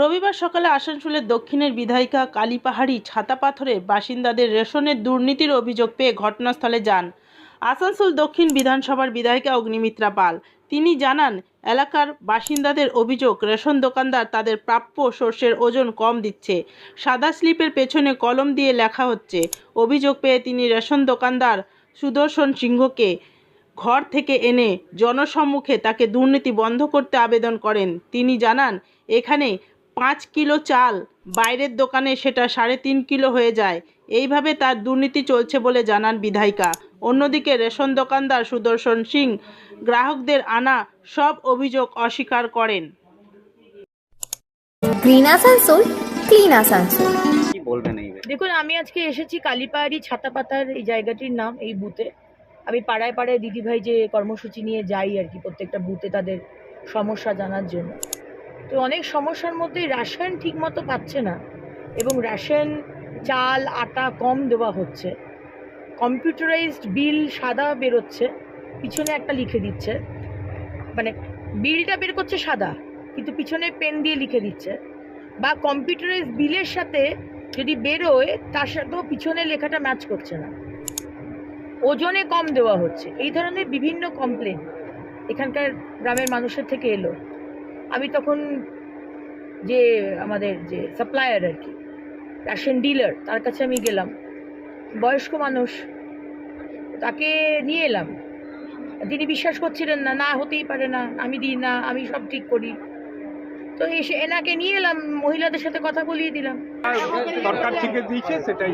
রবিবার সকালে আসানসোলের দক্ষিণের বিধায়িকা কালীপাহাড়ি ছাতাপাথরের বাসিন্দাদের রেশনের দুর্নীতির অভিযোগ পেয়ে ঘটনাস্থলে যান। আসানসোল দক্ষিণ বিধানসভার বিধায়িকা অগ্নিমিত্রা পাল। তিনি জানান, এলাকার বাসিন্দাদের অভিযোগ, রেশন দোকানদার তাদের প্রাপ্য শস্যের ওজন কম দিচ্ছে। সাদা স্লিপের পেছনে কলম দিয়ে লেখা হচ্ছে, অভিযোগ পেয়ে তিনি রেশন দোকানদার সুদর্শন সিংহকে ঘর থেকে এনে জনসম্মুখে তাকে দুর্নীতি বন্ধ করতে আবেদন করেন। তিনি জানান, এখানে পাঁচ কিলো চাল বাইরের দোকানে সেটা সাড়ে তিন কিলো হয়ে যায়। এইভাবে তার দুর্নীতি চলছে বলে জানান বিধায়িকা। অন্যদিকে রেশন দোকানদার সুদর্শন সিং গ্রাহকদের আনা সব অভিযোগ অস্বীকার করেন। গ্রিন আসানসোল ক্লিন আসানসোল কি বলবেন এই দেখুন আমি আজকে এসেছি কালীপাহাড়ি ছাতাপাতার এই জায়গাটির নাম এই বুথে। আমি পাড়ায় পাড়ায় দিদিভাই যে কর্মসূচি নিয়ে যাই আর কি প্রত্যেকটা বুথে তাদের সমস্যা জানার জন্য। তো অনেক সমস্যার মধ্যে রেশন ঠিকমতো পাচ্ছে না এবং রেশন চাল, আটা কম দেওয়া হচ্ছে। কম্পিউটারাইজড বিল সাদা বেরোচ্ছে, পিছনে একটা লিখে দিচ্ছে। মানে বিলটা বের করছে সাদা, কিন্তু পিছনে পেন দিয়ে লিখে দিচ্ছে। বা কম্পিউটারাইজ বিলের সাথে যদি বেরোয়, তার সাথেও পিছনে লেখাটা ম্যাচ করছে না। ওজনে কম দেওয়া হচ্ছে। এই ধরনের বিভিন্ন কমপ্লেন এখানকার গ্রামের মানুষের থেকে এলো। আমি তখন যে আমাদের যে সাপ্লায়ার আর কি রেশন ডিলার তার কাছে আমি গেলাম। বয়স্ক মানুষ, তাকে নিয়ে এলাম। তিনি বিশ্বাস করছিলেন না না হতেই পারে না, আমি দিই না, আমি সব ঠিক করি। তো এসে এনাকে নিয়ে এলাম মহিলাদের সাথে কথা বলিয়ে দিলাম। সরকার থেকে দিয়েছে সেটাই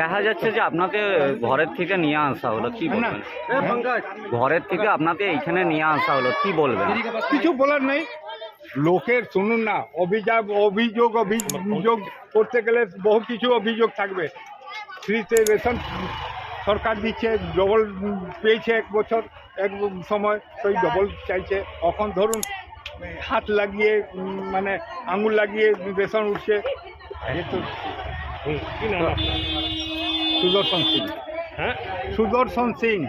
দেখা যাচ্ছে যে আপনাকে ঘরের থেকে নিয়ে আসা হলো কি বলবেন? ঘরের থেকে আপনাকে এইখানে নিয়ে আসা হলো কি বলবেন? কিছু বলার নেই। লোকের শুনুন না অভিযোগ অভিযোগ অভিযোগ করতে গেলে বহু কিছু অভিযোগ থাকবে। ফ্রিতে রেশন সরকার দিচ্ছে ডবল পেয়েছে এক বছর। এক সময় সেই ডবল চাইছে। এখন ধরুন হাত লাগিয়ে মানে আঙুল লাগিয়ে বেসন উঠছে। সুদর্শন সিং। হ্যাঁ? সুদর্শন সিং।